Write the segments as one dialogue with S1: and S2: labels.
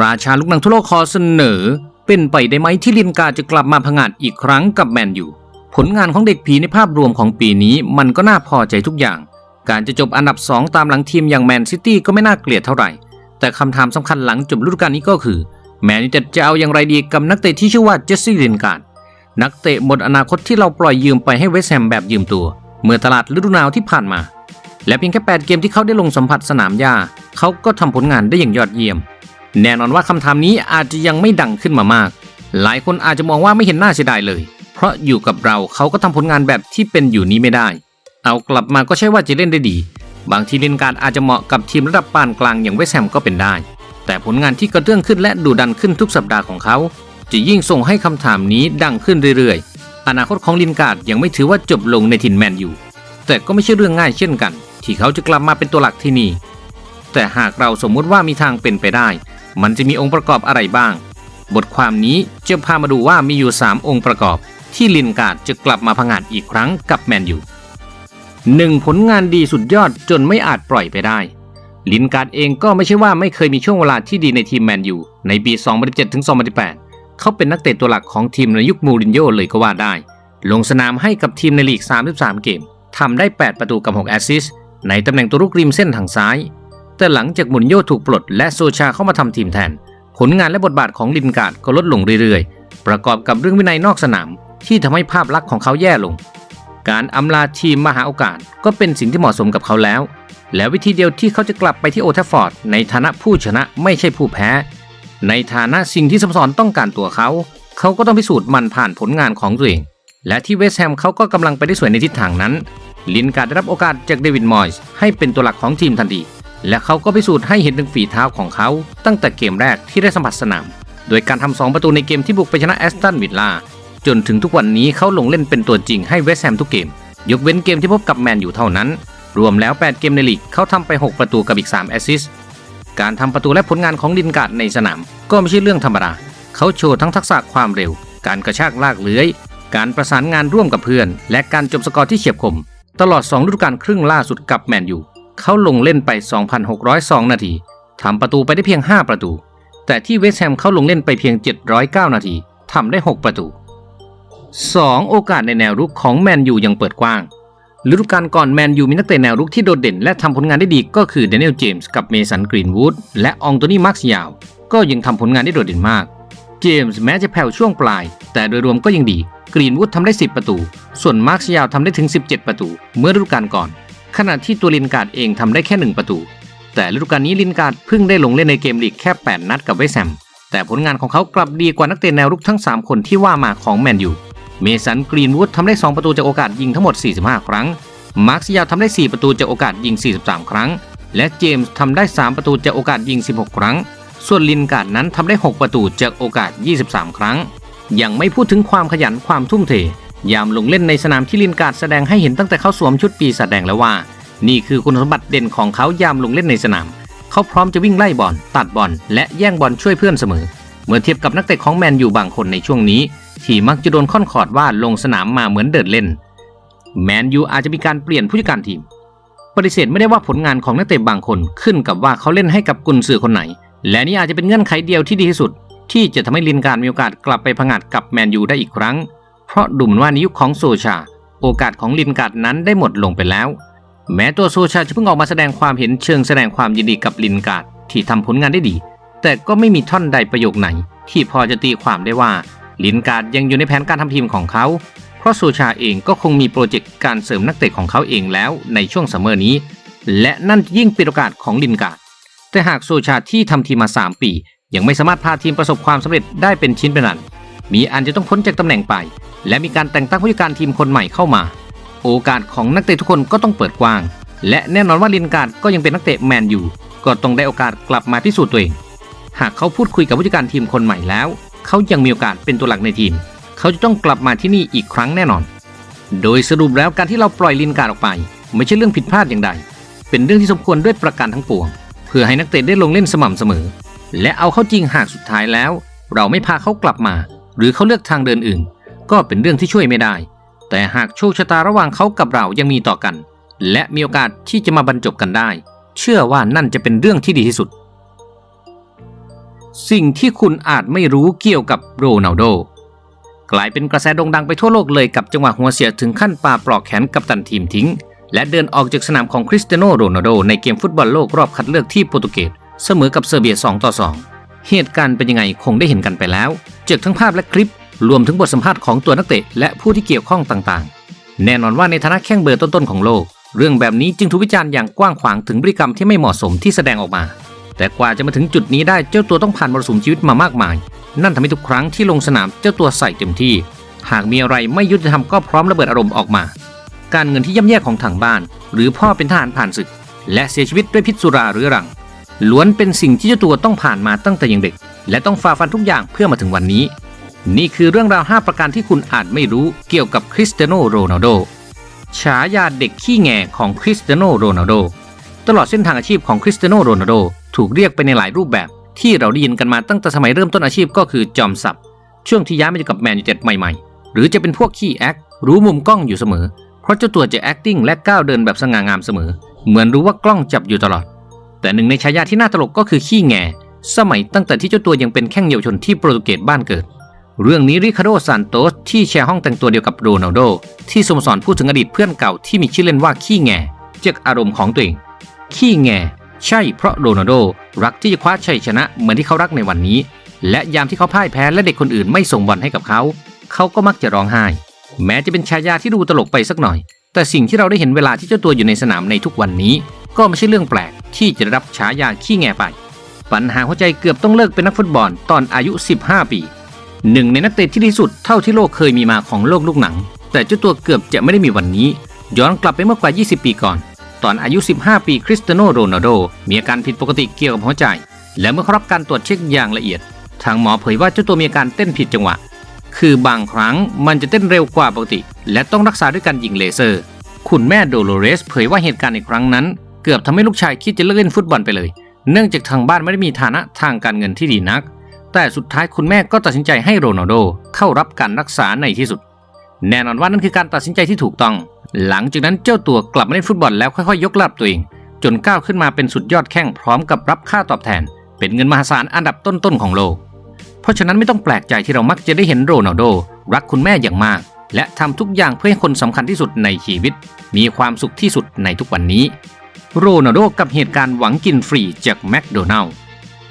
S1: ราชาลูกหนังทั่วโลกขอเสนอ เป็นไปได้ไหมที่ลินการ์จะกลับมาผงาดอีกครั้งกับแมนยูผลงานของเด็กผีในภาพรวมของปีนี้มันก็น่าพอใจทุกอย่าง การจะจบอันดับ 2 ตามหลังทีมอย่างแมนซิตี้ก็ไม่น่าเกลียดเท่าไหร่ แต่คำถามสำคัญหลังจบฤดูกาลนี้ก็คือ แมนยูจะจะเอาอย่างไรดีกับนักเตะที่ชื่อว่าเจสซี่ลินการ์ดนักเตะหมดอนาคตที่เราปล่อยยืมไปให้เวสแฮมแบบยืมตัว เมื่อตลาดฤดูหนาวที่ผ่านมา และเพียงแค่ 8 เกมที่เขาได้ลงสัมผัสสนามหญ้าเขาก็ทำผลงานได้อย่างยอดเยี่ยม แน่นอนว่าคำถามนี้อาจจะยังไม่ดังขึ้นมามาก หลายคนอาจจะมองว่าไม่เห็นหน้าเสียดายเลย เพราะอยู่กับเราเขาก็ทำผลงานแบบที่เป็นอยู่นี้ไม่ได้ เอากลับมาก็ใช่ว่าจะเล่นได้ดี บางทีเล่นการอาจจะเหมาะกับทีมระดับปานกลางอย่างเวสแฮมก็เป็นได้ แต่ผลงานที่กระเตื้องขึ้นและดุดันขึ้นทุกสัปดาห์ของเขา จะยิ่งส่งให้คำถามนี้ดังขึ้นเรื่อยๆ อนาคตของลินการ์ดยังไม่ถือว่าจบลงในถิ่นแมนยูแต่ก็ไม่ใช่เรื่องง่ายเช่นกัน ที่เขาจะกลับมาเป็นตัวหลักที่นี่ แต่หากเราสมมุติว่ามีทางเป็นไปได้ มันจะมีองค์ประกอบอะไรบ้าง บทความนี้จะพามาดูว่ามีอยู่ 3 องค์ประกอบ ที่ลินการ์ดจะกลับมาพังานอีกครั้งกับแมนยูหนึ่งผลงานดีสุดยอดจนไม่อาจปล่อยไปได้ ลินการ์ดเองก็ไม่ใช่ว่าไม่เคยมีช่วงเวลาที่ดีในทีมแมนยูในปี 2017ถึง2018 เขาเป็นนักเตะตัวหลักของทีมในยุคมูรินโญ่เลยก็ว่าได้ ลงสนามให้กับทีมในลีก 33 เกมทำได้ 8 ประตูกับ 6 แอสซิสต์ในตำแหน่งตัวรุกริมเส้นทางซ้าย แต่หลังจากมูรินโญ่ถูกปลดและโซชาเข้ามาทำทีมแทน ผลงานและบทบาทของลินการ์ดก็ลดลงเรื่อยๆ ประกอบกับเรื่องวินัยนอกสนาม ที่ทำให้ภาพลักษณ์ของเขาแย่ลง การอำลาทีมมหาโอกาสก็เป็นสิ่งที่เหมาะสมกับเขาแล้ว และวิธีเดียวที่เขาจะกลับไปที่โอทัฟฟอร์ดในฐานะผู้ชนะไม่ใช่ผู้แพ้ ในฐานะสิ่งที่สมสรต้องการตัวเขา เขาก็ต้องพิสูจน์มันผ่านผลงานของตัวเองและที่เวสต์แฮมเขาก็กำลังไปได้สวยในทิศทางนั้น ลินการ์ดได้รับโอกาสจากเดวิดมอยส์ให้เป็นตัวหลักของทีมทันที และเขาก็พิสูจน์ให้เห็นถึงฝีเท้าของเขาตั้งแต่เกมแรกที่ได้สัมผัสสนาม โดยการทำสองประตูในเกมที่บุกไปชนะแอสตันวิลล่าจนถึงทุกวันนี้เขาลงเล่นเป็นตัวจริงให้เวสต์แฮมทุกเกม ยกเว้นเกมที่พบกับแมนอยู่เท่านั้น รวมแล้ว 8 เกมในลีกเขาทำไป 6 ประตูกับอีก 3 แอสซิสต์การทำประตูและผลงานของลินการ์ดในสนาม ก็ไม่ใช่เรื่องธรรมดาเขาโชว์ทั้งทักษะความเร็ว การกระชากลากเลื้อย การประสานงานร่วมกับเพื่อน และการจบสกอร์ที่เฉียบคม ตลอด 2 ฤดูกาลครึ่งล่าสุดกับแมนยู เขาลงเล่นไป 2,602 นาทีทำประตูไปได้เพียง 5 ประตู แต่ที่เวสต์แฮมเขาลงเล่นไปเพียง 709 นาทีทำได้ 6 ประตู 2. โอกาสในแนวรุกของแมนยูยังเปิดกว้างฤดูกาลก่อนแมนยูมีนักเตะแนวรุกที่โดดเด่นและทำผลงานได้ดีก็คือเดนิเอลเจมส์กับเมสันกรีนวูดและอองโตนี่มาร์คยาว ก็ยังทำผลงานได้โดดเด่นมาก เจมส์แม้จะแผ่วช่วงปลาย แต่โดยรวมก็ยังดี กรีนวูดทำได้ 10 ประตู ส่วนมาร์คยาวทำได้ถึง 17 ประตู เมื่อฤดูกาลก่อน ขณะที่ตัวลินการ์ดเองทำได้แค่ 1 ประตู แต่ฤดูกาลนี้ลินการ์ดเพิ่งได้ลงเล่นในเกมลีกแค่ 8 นัดกับเวสต์แฮมแต่ผลงานของเขากลับดีกว่านักเตะแนวรุกทั้ง 3 คนที่ว่ามาของแมนยูเมสันกรีนวูดทำได้ 2 ประตูจากโอกาสยิงทั้งหมด 45 ครั้ง มาร์คซิยาทำได้ 4 ประตูจากโอกาสยิง 43 ครั้ง และเจมส์ทำได้ 3 ประตูจากโอกาสยิง 16 ครั้ง ส่วนลินการ์ดนั้นทำได้ 6 ประตูจากโอกาส 23 ครั้ง ยังไม่พูดถึงความขยันความทุ่มเท ยามลงเล่นในสนามที่ลินการ์ดแสดงให้เห็นตั้งแต่เขาสวมชุดปีศาจแดงแล้วว่า นี่คือคุณสมบัติเด่นของเขายามลงเล่นในสนาม เขาพร้อมจะวิ่งไล่บอลตัดบอลและแย่งบอลช่วยเพื่อนเสมอ เมื่อเทียบกับนักเตะของแมนอยู่บางคนในช่วงนี้ ที่มักจะโดนค่อนขอดว่าลงสนามมาเหมือนเดินเล่น แมนยูอาจจะมีการเปลี่ยนผู้จัดการทีม ปฏิเสธไม่ได้ว่าผลงานของนักเตะบางคนขึ้นกับว่าเขาเล่นให้กับกุนซือคนไหน และนี่อาจจะเป็นเงื่อนไขเดียวที่ดีที่สุด ที่จะทำให้ลินการดมีโอกาสกลับไปพังอาจกับแมนยูได้อีกครั้ง ราะดูเหมือนว่าในยุคของโซชา โอกาสของลินการ์ดนั้นได้หมดลงไปแล้ว แม้ตัวโซชาจะเพิ่งออกมาแสดงความเห็นเชิงแสดงความยินดีกับลินการ์ดที่ทำผลงานได้ดี แต่ก็ไม่มีท่อนใดประโยคไหน ที่พอจะตีความได้ว่าลินการ์ดยังอยู่ในแผนการทำทีมของเขา เพราะโซชาเองก็คงมีโปรเจกต์การเสริมนักเตะของเขาเองแล้วในช่วงซัมเมอร์นี้ และนั่นยิ่งเป็นโอกาสของลินการ์ดแต่หากโซชาที่ทำทีมมา 3 ปี ยังไม่สามารถพาทีมประสบความสำเร็จได้เป็นชิ้นเป็นอัน มีอันจะต้องพ้นจากตำแหน่งไป และมีการแต่งตั้งผู้จัดการทีมคนใหม่เข้ามา โอกาสของนักเตะทุกคนก็ต้องเปิดกว้าง และแน่นอนว่าลินการ์ดก็ยังเป็นนักเตะแมนอยู่ก็ต้องได้โอกาสกลับมาพิสูจน์ตัวเอง หากเขาพูดคุยกับผู้จัดการทีมคนใหม่แล้ว เขายังมีโอกาสเป็นตัวหลักในทีม เขาจะต้องกลับมาที่นี่อีกครั้งแน่นอน โดยสรุปแล้วการที่เราปล่อยลินการ์ดออกไป ไม่ใช่เรื่องผิดพลาดอย่างใด เป็นเรื่องที่สมควรด้วยประการทั้งปวง เพื่อให้นักเตะได้ลงเล่นสม่ำเสมอ และเอาเข้าจริงหากสุดท้ายแล้ว เราไม่พาเขากลับมา หรือเขาเลือกทางเดินอื่น ก็เป็นเรื่องที่ช่วยไม่ได้ แต่หากโชคชะตาระหว่างเขากับเรายังมีต่อกัน และมีโอกาสที่จะมาบรรจบกันได้ เชื่อว่านั่นจะเป็นเรื่องที่ดีที่สุด สิ่งที่คุณอาจไม่รู้เกี่ยวกับโรนัลโดกลายเป็นกระแสโด่งดังไปทั่วโลกเลยกับจังหวะหัวเสียถึงขั้นปาปลอกแขนกับตันทีมทิ้ง และเดินออกจากสนามของคริสเตียโนโรนัลโดในเกมฟุตบอลโลกรอบคัดเลือกที่โปรตุเกสเสมอกับเซอร์เบีย 2 ต่อ 2 เหตุการณ์เป็นยังไงคงได้เห็นกันไปแล้วจากทั้งภาพและคลิป รวมถึงบทสัมภาษณ์ของตัวนักเตะและผู้ที่เกี่ยวข้องต่างๆ แน่นอนว่าในฐานะแข้งเบอร์ต้นๆของโลก เรื่องแบบนี้จึงถูกวิจารณ์อย่างกว้างขวางถึงพฤติกรรมที่ไม่เหมาะสมที่แสดงออกมา แต่กว่าจะมาถึงจุดนี้ได้เจ้าตัวต้องผ่านมรสุมชีวิตมามากมาย นั่นทำให้ทุกครั้งที่ลงสนามเจ้าตัวใส่เต็มที่ หากมีอะไรไม่ยุติธรรมก็พร้อมระเบิดอารมณ์ออกมา การเงินที่ย่ำแย่ของทางบ้าน หรือพ่อเป็นทหารผ่านศึก และเสียชีวิตด้วยพิษสุราเรื้อรัง ล้วนเป็นสิ่งที่เจ้าตัวต้องผ่านมาตั้งแต่ยังเด็ก และต้องฝ่าฟันทุกอย่างเพื่อมาถึงวันนี้ นี่คือเรื่องราว 5 ประการที่คุณอาจไม่รู้เกี่ยวกับคริสเตียโนโรนัลโดฉายาเด็กขี้แงของคริสเตียโนโรนัลโดตลอดเส้นทางอาชีพของคริสเตียโนโรนัลโดถูกเรียกไปในหลายรูปแบบ ที่เราได้ยินกันมาตั้งแต่สมัยเริ่มต้นอาชีพก็คือจอมสับช่วงที่ย้ายมาอยู่กับแมนยูเต็ดใหม่ๆ หรือจะเป็นพวกขี้แอครู้มุมกล้องอยู่เสมอ เพราะเจ้าตัวจะ acting และก้าวเดินแบบสง่างามเสมอ เหมือนรู้ว่ากล้องจับอยู่ตลอด แต่หนึ่งในฉายาที่น่าตลกก็คือขี้แงสมัยตั้งแต่ที่เจ้าตัวยังเป็นแข้งเยาวชนที่โปรตุเกสบ้านเกิด เรื่องนี้ริคาร์โดซานโตสที่แชร์ห้องแต่งตัวเดียวกับโรนัลโด ที่สโมสรพูดถึงอดีตเพื่อนเก่าที่มีชื่อเล่นว่าขี้แงเจากอารมณ์ของตัวเอง ขี้แงใช่เพราะโรนัลโดรักที่จะคว้าชัยชนะเหมือนที่เขารักในวันนี้ และยามที่เขาพ่ายแพ้และเด็กคนอื่นไม่ส่งบอลให้กับเขา เขาก็มักจะร้องไห้ แม้จะเป็นฉายาที่ดูตลกไปสักหน่อย แต่สิ่งที่เราได้เห็นเวลาที่เจ้าตัวอยู่ในสนามในทุกวันนี้ ก็ไม่ใช่เรื่องแปลก ที่จะรับฉายาขี้แงไป ปัญหาหัวใจเกือบต้องเลิกเป็นนักฟุตบอลตอนอายุ 15 ปี หนึ่งในนักเตะที่ดีสุดเท่าที่โลกเคยมีมาของโลกลูกหนัง แต่เจ้าตัวเกือบจะไม่ได้มีวันนี้ ย้อนกลับไปเมื่อกว่า 20 ปีก่อน ตอนอายุ 15 ปีคริสเตียโนโรนัลโดมีอาการผิดปกติเกี่ยวกับหัวใจ และเมื่อเขารับการตรวจเช็คอย่างละเอียด ทางหมอเผยว่าเจ้าตัวมีอาการเต้นผิดจังหวะ คือบางครั้งมันจะเต้นเร็วกว่าปกติ และต้องรักษาด้วยการยิงเลเซอร์คุณแม่โดโลเรสเผยว่าเหตุการณ์ในครั้งนั้น เกือบทำให้ลูกชายคิดจะเลิกเล่นฟุตบอลไปเลย เนื่องจากทางบ้านไม่ได้มีฐานะทางการเงินที่ดีนัก แต่สุดท้ายคุณแม่ก็ตัดสินใจให้โรนัลโดเข้ารับการรักษาในที่สุด แน่นอนว่านั่นคือการตัดสินใจที่ถูกต้อง หลังจากนั้นเจ้าตัวกลับมาเล่นฟุตบอลแล้วค่อยๆ ยกระดับตัวเอง จนก้าวขึ้นมาเป็นสุดยอดแข้งพร้อมกับรับค่าตอบแทน เป็นเงินมหาศาลอันดับต้นๆของโลก เพราะฉะนั้นไม่ต้องแปลกใจที่เรามักจะได้เห็นโรนัลโดรักคุณแม่อย่างมากและทำทุกอย่างเพื่อให้คนสำคัญที่สุดในชีวิต มีความสุขที่สุดในทุกวันนี้ โรนัลโดกับเหตุการณ์หวังกินฟรีจากแมคโดนัลล์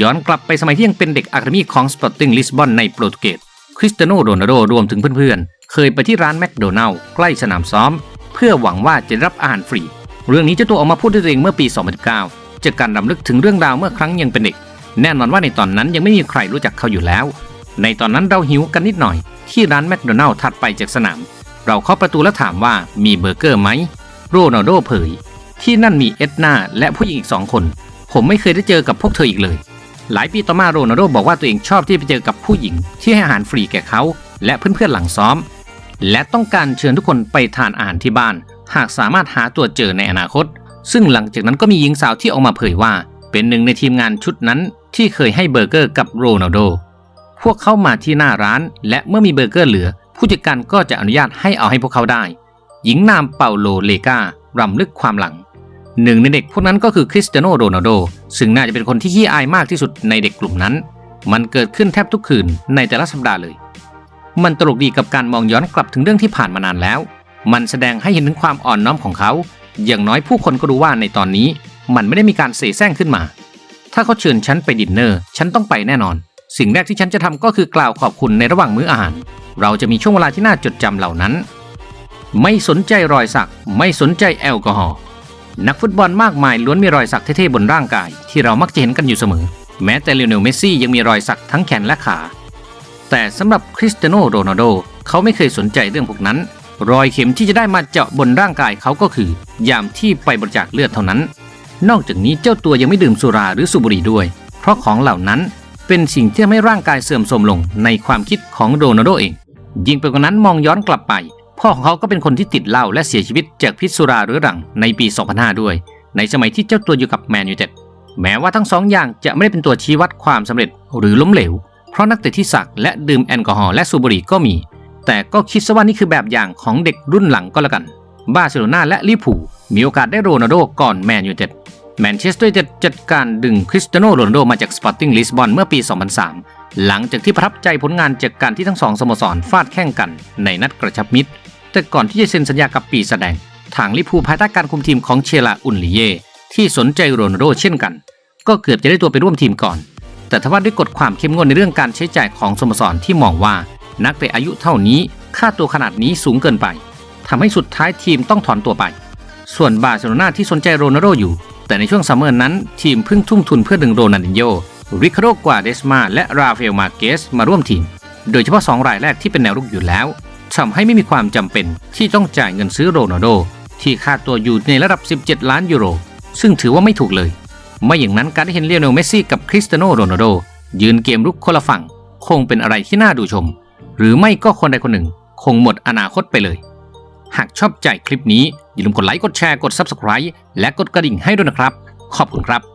S1: ย้อนกลับไปสมัยที่ยังเป็นเด็กอะคาเดมีของสปอร์ติ้งลิสบอนในโปรตุเกสคริสเตโนโรนัลโดรวมถึงเพื่อนๆ เคยไปที่ร้านแมคโดนัลล์ใกล้สนามซ้อม เพื่อหวังว่าจะรับอาหารฟรี เรื่องนี้เจ้าตัวออกมาพูดด้วยตัวเองเมื่อปี 2019 จากการรำลึกถึงเรื่องราวเมื่อครั้งยังเป็นเด็ก แน่นอนว่าในตอนนั้นยังไม่มีใครรู้จักเขาอยู่แล้ว ในตอนนั้นเราหิวกันนิดหน่อย ที่ร้านแมคโดนัลล์ถัดไปจากสนาม เราเคาะประตูแล้วถามว่ามีเบอร์เกอร์ไหมโรนัลโดเผย ที่นั่นมีเอ็ดนาและผู้หญิงอีกสองคน ผมไม่เคยได้เจอกับพวกเธออีกเลย หลายปีต่อมาโรนัลโดบอกว่าตัวเองชอบที่ไปเจอกับผู้หญิง ที่ให้อาหารฟรีแก่เขา และเพื่อนๆหลังซ้อม และต้องการเชิญทุกคนไปทานอาหารที่บ้าน หากสามารถหาตัวเจอในอนาคต ซึ่งหลังจากนั้นก็มีหญิงสาวที่ออกมาเผยว่า เป็นหนึ่งในทีมงานชุดนั้น ที่เคยให้เบอร์เกอร์กับโรนัลโดพวกเขามาที่หน้าร้าน และเมื่อมีเบอร์เกอร์เหลือ ผู้จัดการก็จะอนุญาตให้เอาให้พวกเขาได้ หญิงนามเปาโลเลกา รำลึกความหลัง หนึ่งในเด็กพวกนั้นก็คือคริสเตียโนโรนัลโดซึ่งน่าจะเป็นคนที่ขี้อายมากที่สุดในเด็กกลุ่มนั้น มันเกิดขึ้นแทบทุกคืนในแต่ละสัปดาห์เลย มันตลกดีกับการมองย้อนกลับถึงเรื่องที่ผ่านมานานแล้ว มันแสดงให้เห็นถึงความอ่อนน้อมของเขา อย่างน้อยผู้คนก็รู้ว่าในตอนนี้ มันไม่ได้มีการเสแสร้งขึ้นมา ถ้าเขาเชิญฉันไปดินเนอร์ฉันต้องไปแน่นอน สิ่งแรกที่ฉันจะทำก็คือกล่าวขอบคุณในระหว่างมื้ออาหาร เราจะมีช่วงเวลาที่น่าจดจำเหล่านั้น ไม่สนใจรอยสัก ไม่สนใจแอลกอฮอล์ นักฟุตบอลมากมายล้วนมีรอยสักเท่ๆบนร่างกาย ที่เรามักจะเห็นกันอยู่เสมอ แม้แต่เลโอเนลเมสซี่ยังมีรอยสักทั้งแขนและขา แต่สำหรับคริสเตียโนโรนัลโดเขาไม่เคยสนใจเรื่องพวกนั้น รอยเข็มที่จะได้มาเจาะบนร่างกายเขาก็คือ ยามที่ไปบริจาคเลือดเท่านั้น นอกจากนี้เจ้าตัวยังไม่ดื่มสุราหรือสูบบุหรี่ด้วย เพราะของเหล่านั้นเป็นสิ่งที่ทำให้ร่างกายเสื่อมโทรมลงในความคิดของโรนัลโดเอง ยิ่งไปกว่านั้นมองย้อนกลับไป พ่อของเขาก็เป็นคนที่ติดเหล้าและเสียชีวิตจากพิษสุราเรื้อรังในปี 2005 ด้วย ในสมัยที่เจ้าตัวอยู่กับแมนยูเต็ดแม้ว่าทั้งสองอย่างจะไม่ได้เป็นตัวชี้วัดความสำเร็จหรือล้มเหลว เพราะนักเตะที่สักและดื่มแอลกอฮอล์และสูบบุหรี่ก็มี แต่ก็คิดซะว่านี่คือแบบอย่างของเด็กรุ่นหลังก็แล้วกัน บาร์เซโลนาและลิเวอร์พูมีโอกาสได้โรนัลโดก่อนแมนยูเต็ดแมนเชสเตอร์จะจัดการดึงคริสเตียโนโรนัลโดมาจากสปอร์ติ้งลิสบอนเมื่อปี 2003 หลังจากที่ประทับใจผลงานจากการที่ทั้งสองสโมสรฟาดแข่งกันในนัดกระชับมิตร แต่ก่อนที่จะเซ็นสัญญากับปีแสดง ทางลิพูภายใต้การคุมทีมของเชลาอุนลิเย ที่สนใจโรนัลโดเช่นกัน ก็เกือบจะได้ตัวไปร่วมทีมก่อน แต่ทว่าด้วยกฎความเข้มงวดในเรื่องการใช้จ่ายของสโมสรที่มองว่า นักเตะอายุเท่านี้ค่าตัวขนาดนี้สูงเกินไปทำให้สุดท้ายทีมต้องถอนตัวไป ส่วนบาร์เซโลนาที่สนใจโรนัลโดอยู่ แต่ในช่วงซัมเมอร์นั้น ทีมเพิ่งทุ่มทุนเพื่อดึงโรนัลดินโญริคาโดกวาเดสมาและราฟาเอลมาเกสมาร่วมทีม โดยเฉพาะ 2 รายแรกที่เป็นแนวรุกอยู่แล้ว ทำให้ไม่มีความจำเป็นที่ต้องจ่ายเงินซื้อโรนัลโด ที่ค่าตัวอยู่ในระดับ 17 ล้านยูโร ซึ่งถือว่าไม่ถูกเลย ไม่อย่างนั้นการได้เห็นเลียโนเมสซี่กับคริสเตียโนโรนัลโด ยืนเกมรุกคนละฝั่ง คงเป็นอะไรที่น่าดูชม หรือไม่ก็คนใดคนหนึ่ง คงหมดอนาคตไปเลย หากชอบใจคลิปนี้อย่าลืมกดไลค์กดแชร์กด Subscribe และกดกระดิ่งให้ด้วยนะครับ ขอบคุณครับ